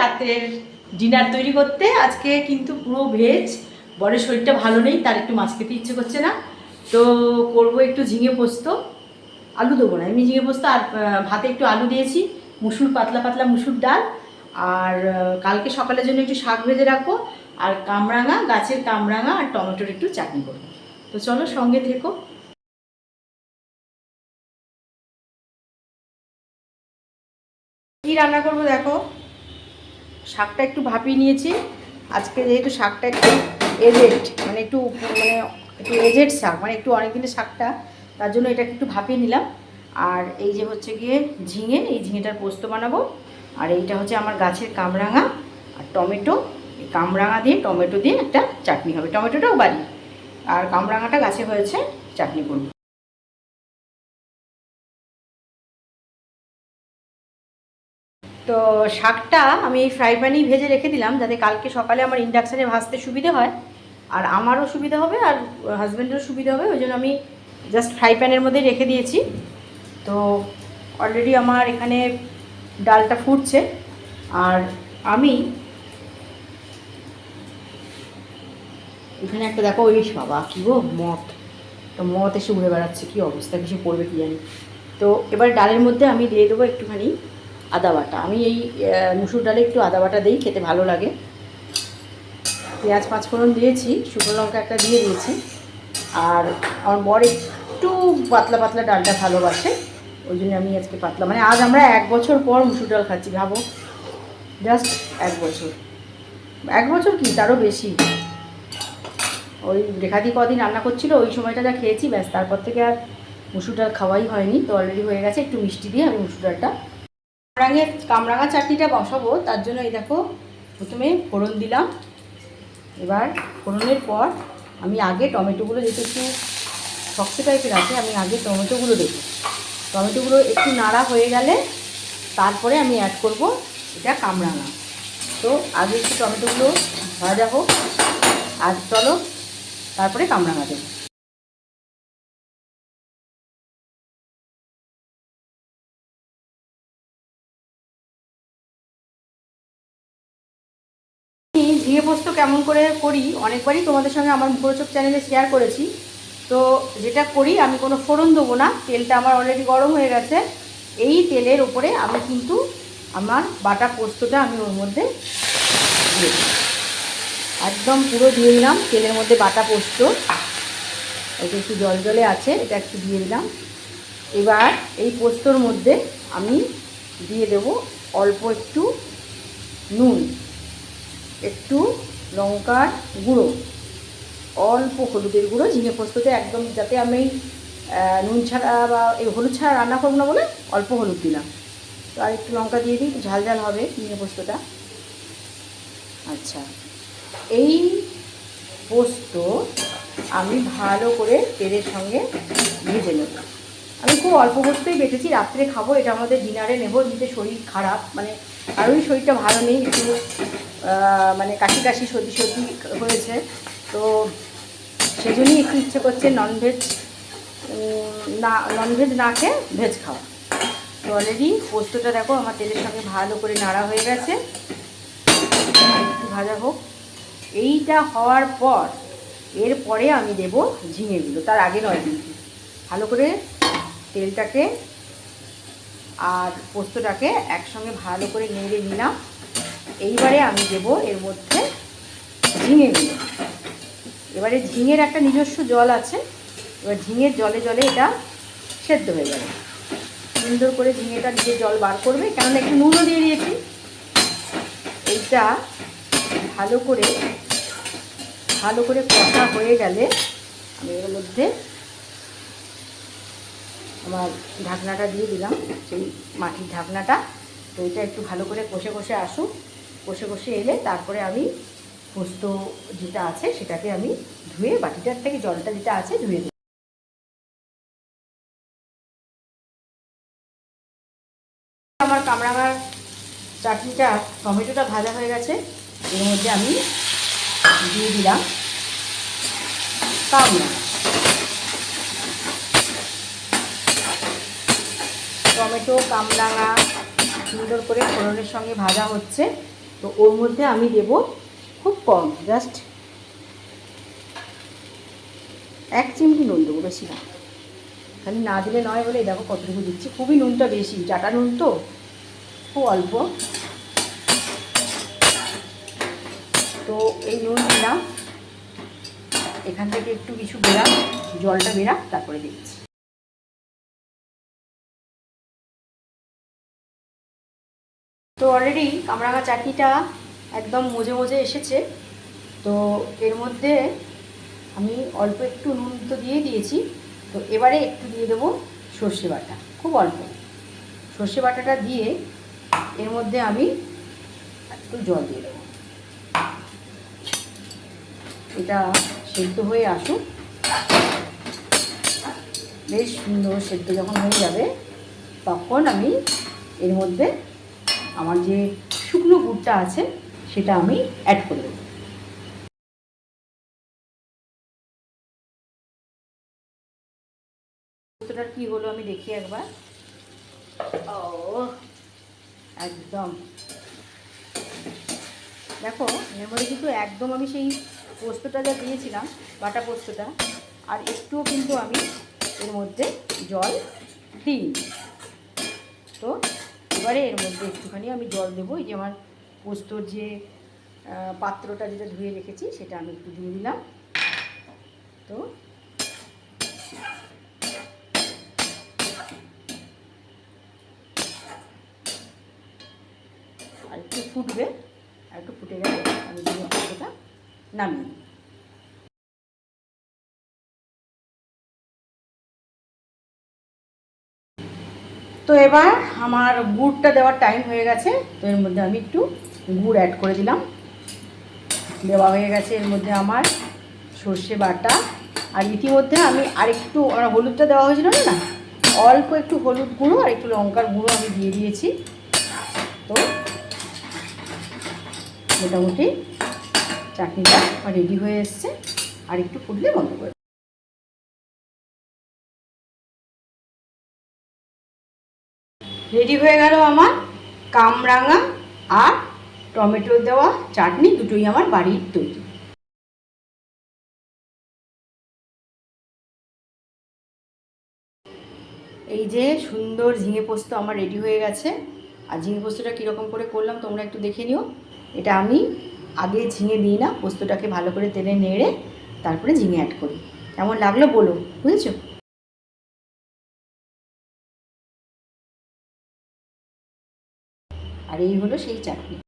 রাতের ডিনার তৈরি করতে। আজকে কিন্তু পুরো ভেজ বরের শরীরটা ভালো নেই, তার একটু মাছ খেতে ইচ্ছে করছে না। তো করব একটু ঝিঙে পোস্ত। আলু দেবো না, এমনি ঝিঙে পোস্ত আর ভাতে একটু আলু দিয়েছি, মুসুর, পাতলা পাতলা মুসুর ডাল। আর কালকে সকালের জন্য একটু শাক ভেজে রাখব। আর কামরাঙা, গাছের কামরাঙা আর টমেটোর একটু চাটনি করব। তো চলো সঙ্গে থেকো। কি রান্না করব দেখো? শাকটা একটু ভাপিয়ে নিয়েছি। আজকে যেহেতু শাকটা একটু এজেড মানে একটু মানে একটু এজেড শাক মানে একটু অনেক দিনের শাকটা, তার জন্য এটাকে একটু ভাপিয়ে নিলাম। আর এই যে হচ্ছে গিয়ে ঝিঙে, এই ঝিঙেটার পোস্ত বানাবো। আর এইটা হচ্ছে আমার গাছের কামরাঙা আর টমেটো। এই কামরাঙা দিয়ে, টমেটো দিয়ে একটা চাটনি হবে। টমেটোটাও বাড়ি। আর কামরাঙাটা গাছে হয়েছে, চাটনি করব। তো শাকটা আমি এই ফ্রাই প্যানেই ভেজে রেখে দিলাম, যাতে কালকে সকালে আমার ইন্ডাকশানে ভাজতে সুবিধে হয়, আর আমারও সুবিধা হবে আর হাজব্যান্ডেরও সুবিধা হবে, ওই জন্য আমি জাস্ট ফ্রাই প্যানের মধ্যে রেখে দিয়েছি। তো অলরেডি আমার এখানে ডালটা ফুটছে, আর আমি এখানে একটা দেখো ওই বাবা, কী গো মত তো মত এসে উড়ে বেড়াচ্ছে, কী অবস্থা কিছু পড়বে কি জানি। তো এবার ডালের মধ্যে আমি দিয়ে দেবো একটুখানি আদা বাটা। আমি এই মুসুর ডালে একটু আদা বাটা দিই, খেতে ভালো লাগে। পেঁয়াজ পাঁচফোড়ন দিয়েছি, শুকনো লঙ্কা একটা দিয়ে দিয়েছি। আর আমার বর একটু পাতলা পাতলা ডালটা ভালোবাসে, ওই জন্য আমি আজকে পাতলা। মানে আজ আমরা এক বছর পর মুসুর ডাল খাচ্ছি, ভাবো। জাস্ট এক বছর। এক বছর কি? তারও বেশি। ওই রেখাদি কদিন রান্না করছিল, ওই সময়টা যা খেয়েছি, ব্যাস, তারপর থেকে আর মুসুর ডাল খাওয়াই হয়নি। তো অলরেডি হয়ে গেছে, একটু মিষ্টি দিয়ে আমি মুসুর ডালটা কামরাঙের কামরাঙা চাটনিটা বসাবো, তার জন্য এই দেখো প্রথমে ফোড়ন দিলাম। এবার ফোড়নের পর আমি আগে টমেটোগুলো যেহেতু একটু শক্ত টাইপের আছে, আমি আগে টমেটোগুলো দেবো। টমেটোগুলো একটু নাড়া হয়ে গেলে তারপরে আমি অ্যাড করব এটা কামরাঙা। তো আগে একটু টমেটোগুলো ভাজা হোক, আর চলো তারপরে কামরাঙা দেবো। ঝিঙে পোস্ত কেমন করে করি, অনেকবারই তোমাদের সঙ্গে আমার মুখরোচক চ্যানেলে শেয়ার করেছি। তো যেটা করি, আমি কোনো ফোড়ন দেবো না, তেলটা আমার অলরেডি গরম হয়ে গেছে। এই তেলের ওপরে আমি কিন্তু আমার বাটা পোস্তটা আমি ওর মধ্যে একদম পুরো দিয়ে দিলাম, তেলের মধ্যে বাটা পোস্ত। এটা একটু জল জলে আছে, এটা একটু দিয়ে দিলাম। এবার এই পোস্তর মধ্যে আমি দিয়ে দেব অল্প একটু নুন। একটু লঙ্কার গুঁড়ো, অল্প হলুদের গুঁড়ো, ঝিঙে পোস্ততে একদম যাতে আমি নুন ছাড়া বা এই হলুদ ছাড়া রান্না করব না বলে অল্প হলুদ দিলাম। তো আর একটু লঙ্কা দিয়ে দিই, ঝাল ঝাল হবে ঝিঙে পোস্তটা। আচ্ছা এই পোস্ত আমি ভালো করে তেলের সঙ্গে ভেজে নেব। আমি খুব অল্প পোস্তই বেটেছি রাত্রে খাব, এটা আমাদের ডিনারে নেব, দিতে শরীর খারাপ মানে কারোরই শরীরটা ভালো নেই, একটু মানে কাশি কাশি সর্দি সর্দি হয়েছে, তো সেই জন্যই একটু ইচ্ছে করছে ননভেজ না ননভেজ না খেয়ে ভেজ খাওয়া। তো অলরেডি পোস্তটা দেখো, আমার তেলের সঙ্গে ভালো করে নাড়া হয়ে গেছে। একটু ভাজা হোক। এইটা হওয়ার পর, এরপরে আমি দেব ঝিঙেগুলো, তার আগে নয় কিন্তু ভালো করে তেলটাকে আর পোস্তটাকে একসঙ্গে ভালো করে নেড়ে নিলাম। এইবারে আমি দেব এর মধ্যে ঝিঙেগুলো এবারে ঝিঙের একটা নিজস্ব জল আছে, এবার ঝিঙের জলে জলে এটা সেদ্ধ হয়ে যাবে। সুন্দর করে ঝিঙেটা নিজের জল বার করবে, কেননা একটু নুনও দিয়ে দিয়েছি। এইটা ভালো করে ভালো করে কষা হয়ে গেলে আমি এর মধ্যে আমার ঢাকনাটা দিয়ে দিলাম, সেই মাটির ঢাকনাটা। তো এটা একটু ভালো করে কষে কষে আসুক। কষে কষে এলে তারপরে আমি পোস্ত যেটা আছে সেটাকে আমি ধুয়ে বাটিটার থেকে জলটা যেটা আছে ধুয়ে দিই আমার কামরাঙার চাটনিটা, টমেটোটা ভাজা হয়ে গেছে। এর মধ্যে আমি দিয়ে দিলাম কামরাঙা টমেটো কামরাঙা সুন্দর করে ফোড়নের সঙ্গে ভাজা হচ্ছে। তো ওর মধ্যে আমি দেব খুব কম জাস্ট এক চিমটি নুন দেবো, বেশি না। খালি না দিলে নয় বলে দেখো কতটুকু দিচ্ছি। খুবই নুনটা বেশি, চাটা নুন তো, খুব অল্প। তো এই নুন দিলাম। এখান থেকে একটু কিছু বেরাক, জলটা বেরাক, তারপরে দিচ্ছি। অলরেডি কামরাঙা চাটনিটা একদম মজে মজে এসেছে। তো এর মধ্যে আমি অল্প একটু নুন তো দিয়ে দিয়েছি। তো এবারে একটু দিয়ে দেবো সর্ষে বাটা, খুব অল্প। সর্ষে বাটাটা দিয়ে এর মধ্যে আমি একটু জল দিয়ে দেবো। এটা সেদ্ধ হয়ে আসুক। বেশ সুন্দর সেদ্ধ যখন হয়ে যাবে, তখন আমি এর মধ্যে আমার যে শুকনো গুড়টা আছে, সেটা আমি অ্যাড করে দেবো। পোস্তটার কী হলো আমি দেখি একবার। ও একদম। দেখো, এর কিন্তু একদম আমি সেই পোস্তটা যা দিয়েছিলাম, বাটা পোস্তটা, আর একটুও কিন্তু আমি এর মধ্যে জল দিই তো এবারে এর মধ্যে একটুখানি আমি জল দেবো। এই যে আমার পোস্তর যে পাত্রটা যেটা ধুয়ে রেখেছি, সেটা আমি একটু দিয়ে দিলাম। তো আর একটু ফুটবে, আর একটু ফুটে গেলে আমি দিয়ে নামিয়ে তো এবার আমার গুড়টা দেওয়ার টাইম হয়ে গেছে, তো এর মধ্যে আমি একটু গুড় অ্যাড করে দিলাম। দেওয়া হয়ে গেছে এর মধ্যে আমার সর্ষে বাটা। আর ইতিমধ্যে আমি আরেকটু, আমার হলুদটা দেওয়া হয়েছিল না, অল্প একটু হলুদ গুঁড়ো আর একটু লঙ্কার গুঁড়ো আমি দিয়ে দিয়েছি। তো মোটামুটি চাটনিটা রেডি হয়ে এসছে। আর একটু ফুটলে বন্ধ করে রেডি হয়ে গেল আমার কামরাঙা আর টমেটো দেওয়া চাটনি দুটোই আমার বাড়ির তৈরি। এই যে সুন্দর ঝিঙে পোস্ত আমার রেডি হয়ে গেছে। আর ঝিঙে পোস্তটা কীরকম করে করলাম তোমরা একটু দেখে নিও। এটা আমি আগে ঝিঙে দিই না, পোস্তটাকে ভালো করে তেলে নেড়ে তারপরে ঝিঙে অ্যাড করি। কেমন লাগল বলো, বুঝেছ? আর এই হলো সেই চাটনি।